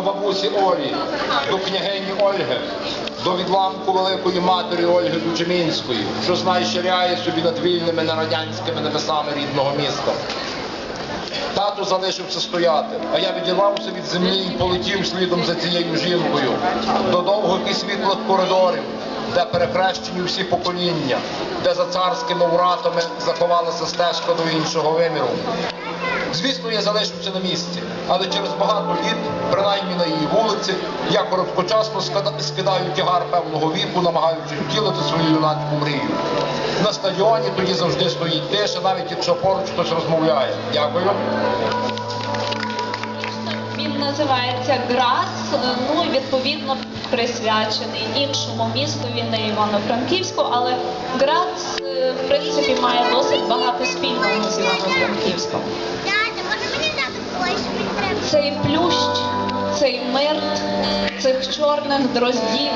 до бабусі Олі, до княгині Ольги, до відламку великої матері Ольги Дучемінської, що ширяє собі над вільними нерадянськими небесами рідного міста. Тато залишився стояти, а я відірвався від землі і полетів слідом за цією жінкою до довгих і світлих коридорів, де перехрещені всі покоління, де за царськими уратами заховалася стежка до іншого виміру. Звісно, я залишився на місці, але через багато літ, принаймні на її вулиці, я короткочасно скидаю тягар певного віку, намагаючись втілити свою юнацьку мрію. На стадіоні тоді завжди стоїть тиша, навіть якщо поруч хтось розмовляє. Дякую. Він називається Грас, ну і відповідно присвячений іншому містові, не Івано-Франківську, але Грац, е, в принципі, має досить багато спільного з Івано-Франківськом. Цей плющ, цей мирт, цих чорних дроздів,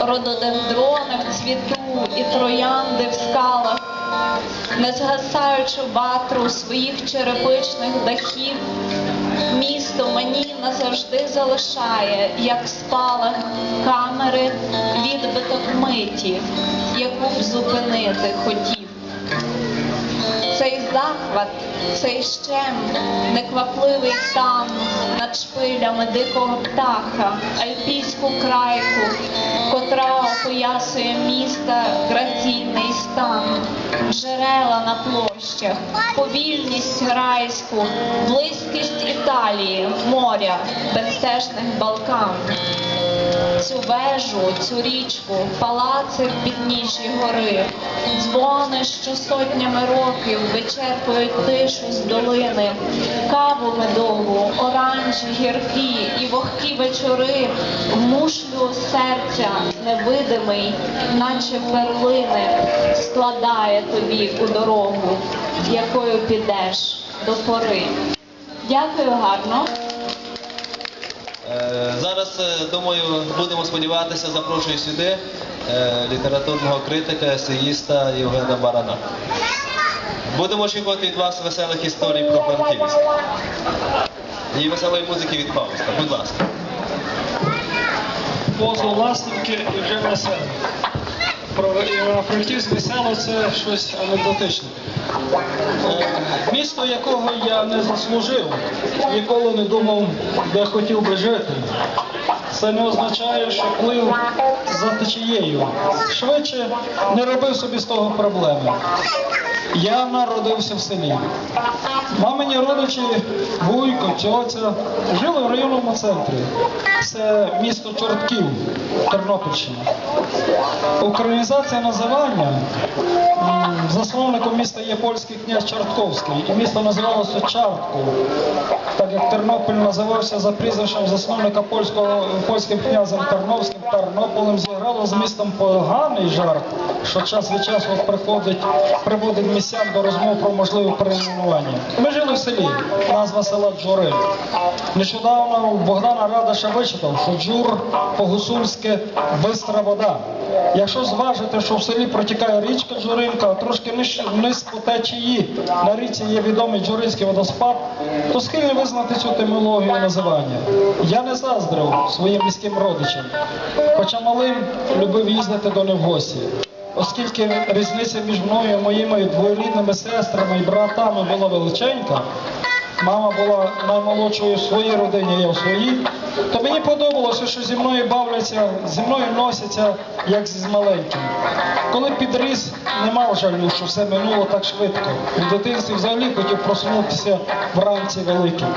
рододендрони в цвіту і троянди в скалах, не згасаючи ватру своїх черепичних дахів, місто мені назавжди залишає, як спалах камери відбиток миті, яку б зупинити хотів. Цей захват, цей щем, неквапливий стан над шпилями дикого птаха, альпійську крайку, котра опоясує міста стан, джерела на площах, повільність райську, близькість Італії, моря, безстежних Балкан. Цю вежу, цю річку, палаци в підніжжі гори, дзвони, що сотнями років вичерпують тишу з долини, каву медову, оранжі гіркі і вогкі вечори, в мушлю серця невидимий, наче перлини, складає тобі у дорогу, якою підеш до пори. Дякую гарно. Е, Зараз, е, думаю, будемо сподіватися, запрошую сюди е, літературного критика, есеїста Євгена Барана. Будемо очікувати від вас веселих історій про Франківськ. І веселої музики від Фауста. Будь ласка. поза власники і вже весело. Про Івано-Франківськ весело це щось анекдотичне. Е, Місто, якого я не заслужив, ніколи не думав, де хотів би жити. Це не означає, що плив за течією. Швидше не робив собі з того проблеми. Я народився в селі. Мамині родичі, вуйко, тьоця жили в районному центрі. Це місто Чортків, Тернопільщина. Українізація називання засновником міста є польський князь Чортковський, і місто називалося Чартков, так як Тернопіль називався за прізвищем засновника польського польським князем Тарновським Тернополем зіграло з містом поганий жарт, що час від часу приходить, приводить містян до розмов про можливе перейменування. Ми жили в селі, назва села Джури. Нещодавно у Богдана Радиша вичитав, що джур по-гусульськи бистра вода. Якщо зважити, що в селі протікає річка Джуринка, а трошки вниз по течії на річці є відомий Джуринський водоспад, то схильний визнати цю тимологію називання. Я не заздрив своїм міським родичам, хоча малим любив їздити до них в гості. Оскільки різниця між мною і моїми двоюрідними сестрами і братами була величенька, Мама була наймолодшою в своїй родині, я в своїй. То мені подобалося, що зі мною бавляться, зі мною носяться, як з маленьким. Коли підріс, не мав жалю, що все минуло так швидко. У дитинстві взагалі хотів проснутися вранці великим.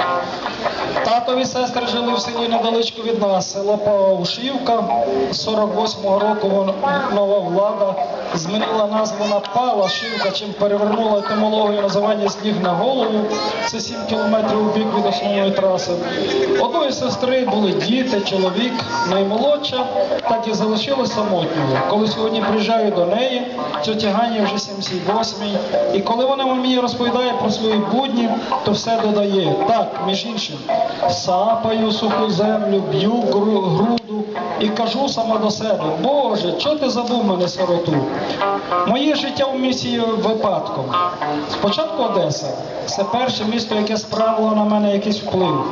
Татові сестри жили в селі недалечко від нас, село Павшівка. 48-го року нова влада змінила назву на Палашівка, чим перевернула етимологію називання сніг на голову. Це 7 кілометрів у бік від основної траси. Одної сестри були діти, чоловік, наймолодша, так і залишилась самотньою. Коли сьогодні приїжджаю до неї, тьотя Гані вже 78-й, і коли вона мені розповідає про свої будні, то все додає. Так, між іншим, сапаю суху землю, б'ю груду і кажу сама до себе, Боже, чого ти забув мене сироту? Моє життя в місті випадком. Спочатку Одеса. Це перше місто, яке справило на мене якийсь вплив.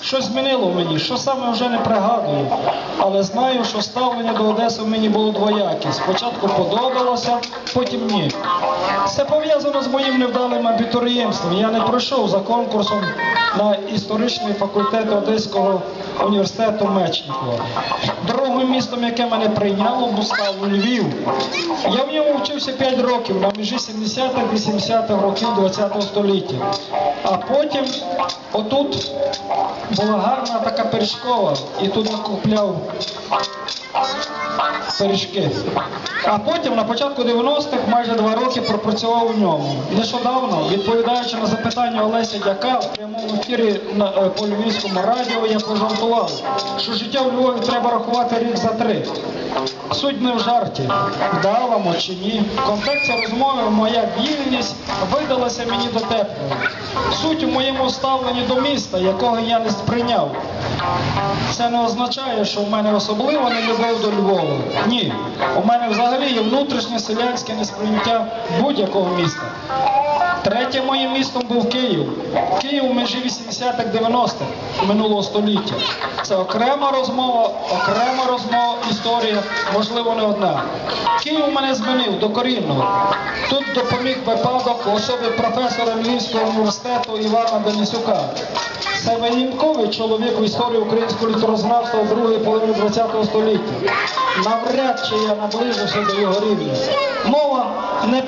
Щось змінило в мені, що саме вже не пригадую. Але знаю, що ставлення до Одеси в мені було двояке. Спочатку подобалося, потім ні. Це пов'язано з моїм невдалим абітурієнством. Я не пройшов за конкурсом на історичний факультет Одеського університету Мечникова. Другим містом, яке мене прийняло, був Львів. Я в ньому вчився 5 років на межі 70-х-80-х років ХХ століття. А потім отут була гарна така пиріжкова, і туди купляв пиріжки. А потім на початку 90-х майже два роки пропрацював у ньому. Нещодавно, відповідаючи на запитання Олеся Дяка в прямому ефірі на, е, по львівському радіо, я пожартував, що життя в Львові треба рахувати рік за три. Суть не в жарті, вдалому чи ні. В контексті розмови моя вільність видалася мені до теплої. Суть у моєму ставленні до міста, якого я не сприйняв. Це не означає, що в мене особлива нелюбов до Львова. Ні. У мене взагалі є внутрішнє селянське несприйняття будь-якого міста. Третє моїм містом був Київ. Київ у межі 80-х 90-х минулого століття. Це окрема розмова, окрема розмова, історія, можливо, не одна. Київ мене змінив докорінно. Тут допоміг випадок в особі професора Львівського університету Івана Денисюка. Це винятковий чоловік в історії українського літерознавства в другій половині ХХ століття. Навряд чи я наближуся до його рівня. Мова не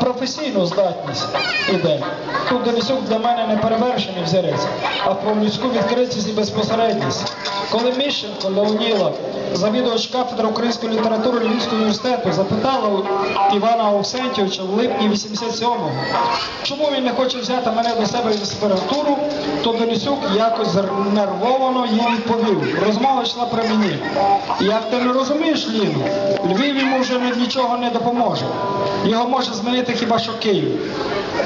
професійну здатність іде. Тут Денисюк для мене не перевершений взірець, а про людську відкритість і безпосередність. Коли Міщенко Леоніла, завідувач кафедри української літератури Львівського університету, запитала Івана Овсентьовича в липні 87-го, чому він не хоче взяти мене до себе в аспірантуру, то Денисюк якось знервовано їй відповів. Розмова йшла при мені. Як ти не розумієш, Ліну, Львів йому вже нічого не допоможе. Його може змінити хіба що Київ.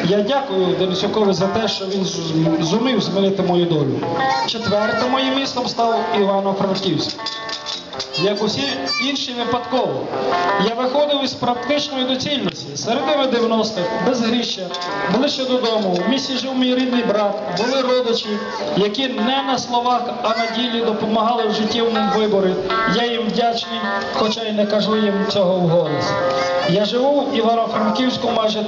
Я дякую Денисюкові за те, що він зумів змінити мою долю. Четвертим моїм містом став Івано-Франківськ. Як усі інші випадково. Я виходив із практичної доцільності. Середини 90-х, безгріща, ближче додому. В місті жив мій рідний брат, були родичі, які не на словах, а на ділі допомагали в життєвому виборі. Я їм вдячний, хоча й не кажу їм цього вголос. Я живу в Івано-Франківську майже